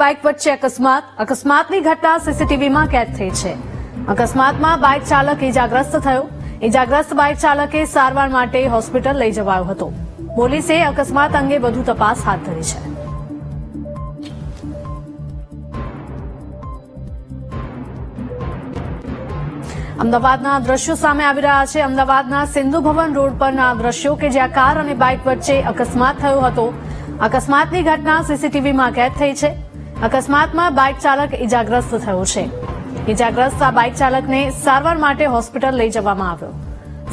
Bike વચ્ચે અકસ્માત. અકસ્માતની ઘટના સીસીટીવીમાં કેદ થઈ છે. અકસ્માતમાં બાઇક ચાલક ઇજાગ્રસ્ત થયો. ઇજાગ્રસ્ત બાઇક ચાલકે સારવાર માટે હોસ્પિટલ લઈ જવાયો હતો. પોલીસે અકસ્માત અંગે વધુ તપાસ હાથ ધરી છે. અમદાવાદના દ્રશ્યો સામે આવી રહ્યા છે. અમદાવાદના સિંધુ ભવન રોડ પરના દ્રશ્યો કે જ્યાં કાર અને બાઇક વચ્ચે અકસ્માત થયો હતો. અકસ્માતની ઘટના સીસીટીવીમાં કેદ થઈ છે. અકસ્માતમાં બાઇક ચાલક ઇજાગ્રસ્ત થયો છે. ઇજાગ્રસ્ત આ બાઇક ચાલકને સારવાર માટે હોસ્પિટલ લઈ જવામાં આવ્યો.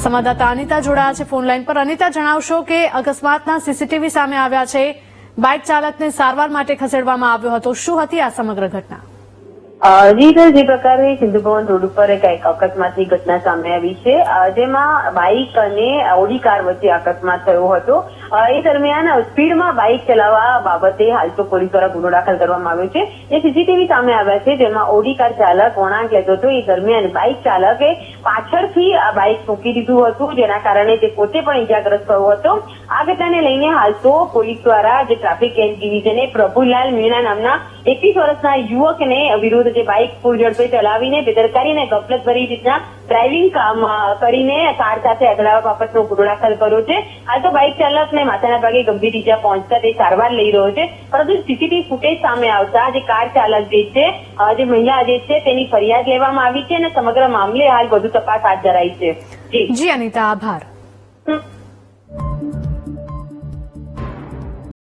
સંવાદદાતા અનિતા જોડાયા છે ફોનલાઈન પર. અનિતા, જણાવશો કે અકસ્માતના સીસીટીવી સામે આવ્યા છે. બાઇક ચાલકને સારવાર માટે ખસેડવામાં આવ્યો હતો. શું હતી આ સમગ્ર ઘટના? જી જે પ્રકારે સિંધુ ભવન રોડ ઉપર એક અકસ્માતની ઘટના સામે આવી છે. જેમાં બાઇક અને ઓડી કાર વચ્ચે અકસ્માત થયો હતો. એ દરમિયાન સ્પીડમાં બાઇક ચલાવવા બાબતે હાલ તો પોલીસ દ્વારા ગુનો દાખલ કરવામાં આવ્યો છે. જે સીસીટીવી સામે આવ્યા છે, જેમાં ઓડી કાર ચાલક વળાંક લેતો હતો. એ દરમિયાન બાઇક ચાલકે પાછળથી આ બાઇક મૂકી દીધું હતું, જેના કારણે તે પોતે પણ ઇજાગ્રસ્ત થયો હતો. આ ઘટનાને લઈને હાલ તો પોલીસ દ્વારા જે ટ્રાફિક ડિવિઝને પ્રભુલાલ મીણા નામના એકવીસ વર્ષના યુવકને વિરુદ્ધ જે બાઇક ફૂલ ઝડપે ચલાવીને બેદરકારી અને ગફલતભરી રીતના ડ્રાઇવિંગ કામ કરીને કાર સાથે અગડાવા બાબતનો ગુનો દાખલ કર્યો છે. હાલ તો બાઇક ચાલકને માથાના ભાગે ગંભીર ઇજા પહોંચતા તે સારવાર લઈ રહ્યો છે. પરંતુ સીસીટીવી ફૂટેજ સામે આવતા જે કાર ચાલક જે છે જે મહિલા જે છે તેની ફરિયાદ લેવામાં આવી છે અને સમગ્ર મામલે હાલ વધુ તપાસ હાથ ધરાઈ છે. જી. જી અનિતા આભાર.